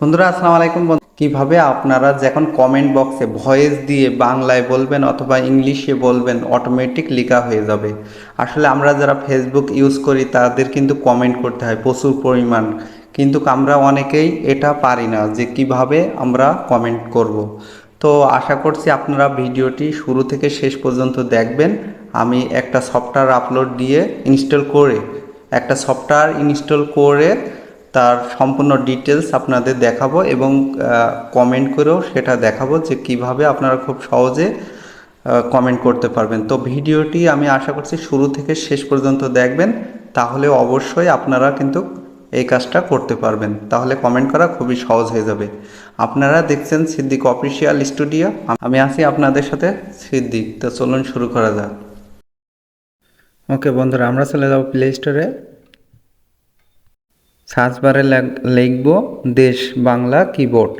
বন্ধুরা, আসসালামু আলাইকুম কীভাবে আপনারা যখন কমেন্ট বক্সে ভয়েস দিয়ে বাংলায় বলবেন অথবা ইংলিশে বলবেন অটোমেটিক লেখা হয়ে যাবে। আসলে আমরা যারা ফেসবুক ইউজ করি, তাদের কিন্তু কমেন্ট করতে হয় প্রচুর পরিমাণ। কিন্তু আমরা অনেকেই এটা পারি না যে কীভাবে আমরা কমেন্ট করব। তো আশা করছি আপনারা ভিডিওটি শুরু থেকে শেষ পর্যন্ত দেখবেন। আমি একটা সফটওয়্যার আপলোড দিয়ে ইনস্টল করে, একটা সফটওয়্যার ইনস্টল করে তার সম্পূর্ণ ডিটেলস আপনাদের দেখাবো এবং কমেন্ট করেও সেটা দেখাবো যে কীভাবে আপনারা খুব সহজে কমেন্ট করতে পারবেন। তো ভিডিওটি আমি আশা করছি শুরু থেকে শেষ পর্যন্ত দেখবেন, তাহলে অবশ্যই আপনারা কিন্তু এই কাজটা করতে পারবেন। তাহলে কমেন্ট করা খুবই সহজ হয়ে যাবে। আপনারা দেখছেন সিদ্দিক অফিসিয়াল স্টুডিও আমি আছি আপনাদের সাথে সিদ্দিক। তো চলুন শুরু করা যাক। ওকে বন্ধুরা, আমরা চলে যাব প্লে স্টোরে সার্চ বারে লিখব দেশ বাংলা কিবোর্ড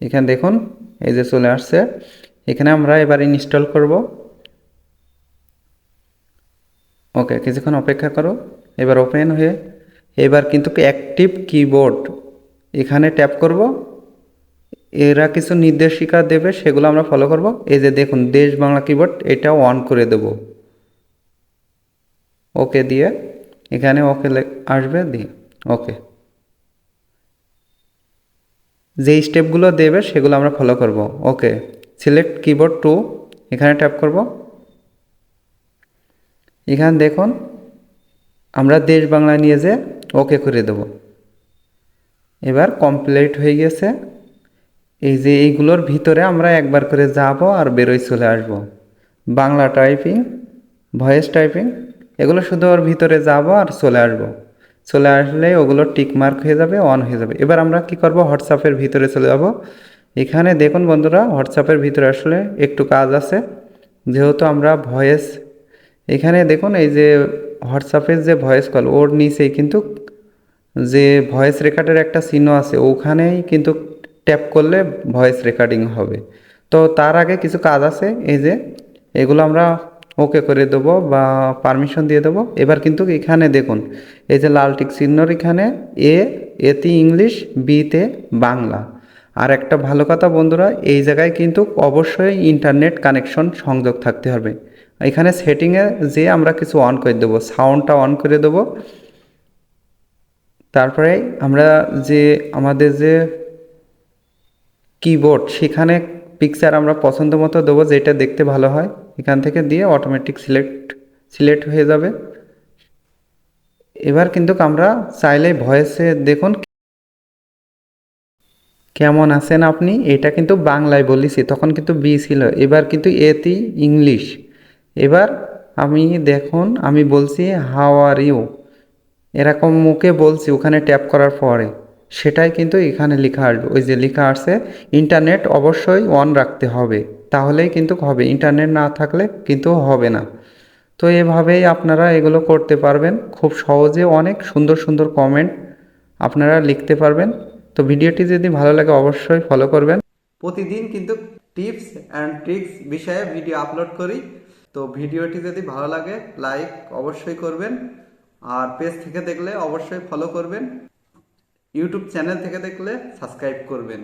এখানে দেখুন, এই যে চলে আসছে। এখানে আমরা এবার ইনস্টল করব। ওকে, কিছুক্ষণ অপেক্ষা করো। এবার ওপেন হয়ে, এবার কিন্তু অ্যাক্টিভ কিবোর্ড এখানে ট্যাপ করব। এরা কিছু নির্দেশিকা দেবে, সেগুলো আমরা ফলো করব। এই যে দেখুন, দেশ বাংলা কিবোর্ড এটা অন করে দেব। ওকে দিয়ে, এখানে ওকে আসবে, দিয়ে, ওকে। যে স্টেপগুলো দেবে সেগুলো আমরা ফলো করব। ওকে সিলেক্ট কিবোর্ড টু এখানে ট্যাপ করব। এখানে দেখুন, আমরা দেশ বাংলা নিয়ে যে ওকে করে দেব। এবার কমপ্লিট হয়ে গেছে। এই যে এইগুলোর ভিতরে আমরা একবার করে যাব আর বেরোয় চলে আসব। বাংলা টাইপিং ভয়েস টাইপিং এগুলো শুধু ওর ভিতরে যাব আর চলে আসব। চলে আসলে ওগুলো টিক মার্ক হয়ে যাবে অন হয়ে যাবে। এবার আমরা কি করব? হোয়াটসঅ্যাপের ভিতরে চলে যাব। এখানে দেখুন বন্ধুরা হোয়াটসঅ্যাপের ভিতরে আসলে একটু কাজ আছে। যেহেতু আমরা ভয়েস এখানে দেখুন এই যে হোয়াটসঅ্যাপের যে ভয়েস কল ওর নিচেই কিন্তু যে ভয়েস রেকর্ডের একটা চিহ্ন আছে, ওখানেই কিন্তু ট্যাপ করলে ভয়েস রেকর্ডিং হবে। তো তার আগে কিছু কাজ আছে, এই যে এগুলো আমরা ওকে করে দেবো বা পারমিশন দিয়ে দেবো। এবার কিন্তু এখানে দেখুন, এই যে লাল টিক চিহ্নর এখানে এ, এতে ইংলিশ, বিতে বাংলা। আর একটা ভালো কথা বন্ধুরা, এই জায়গায় কিন্তু অবশ্যই ইন্টারনেট কানেকশন সংযোগ থাকতে হবে। এখানে সেটিংয়ে যে আমরা কিছু অন করে দেবো সাউন্ডটা অন করে দেবো। তারপরে আমরা যে আমাদের যে কিবোর্ড সেখানে পিকচার আমরা পছন্দ মতো দেবো, যেটা দেখতে ভালো হয়। এখান থেকে দিয়ে অটোমেটিক সিলেক্ট সিলেক্ট হয়ে যাবে। এবার কিন্তু আমরা চাইলে ভয়েসে দেখুন কেমন আছেন আপনি? এটা কিন্তু বাংলায় বলেছি, তখন কিন্তু বি ছিল। এবার কিন্তু এতেই ইংলিশ এবার আমি দেখুন, আমি বলছি হাও আর ইউ এরকম মুখে বলছি, ওখানে ট্যাপ করার পরে। সেটাই কিন্তু এখানে লেখা আসবে। ওই যে লেখা আসছে ইন্টারনেট অবশ্যই অন রাখতে হবে। তাহলেই কিন্তু হবে। ইন্টারনেট না থাকলে কিন্তু হবে না। তো এভাবেই আপনারা এগুলো করতে পারবেন। খুব সহজে অনেক সুন্দর সুন্দর কমেন্ট আপনারা লিখতে পারবেন। তো ভিডিওটি যদি ভালো লাগে অবশ্যই ফলো করবেন। প্রতিদিন কিন্তু টিপস অ্যান্ড ট্রিক্স বিষয়ে ভিডিও আপলোড করি। তো ভিডিওটি যদি ভালো লাগে লাইক অবশ্যই করবেন। আর পেজ থেকে দেখলে অবশ্যই ফলো করবেন। ইউটিউব চ্যানেল থেকে দেখলে সাবস্ক্রাইব করবেন।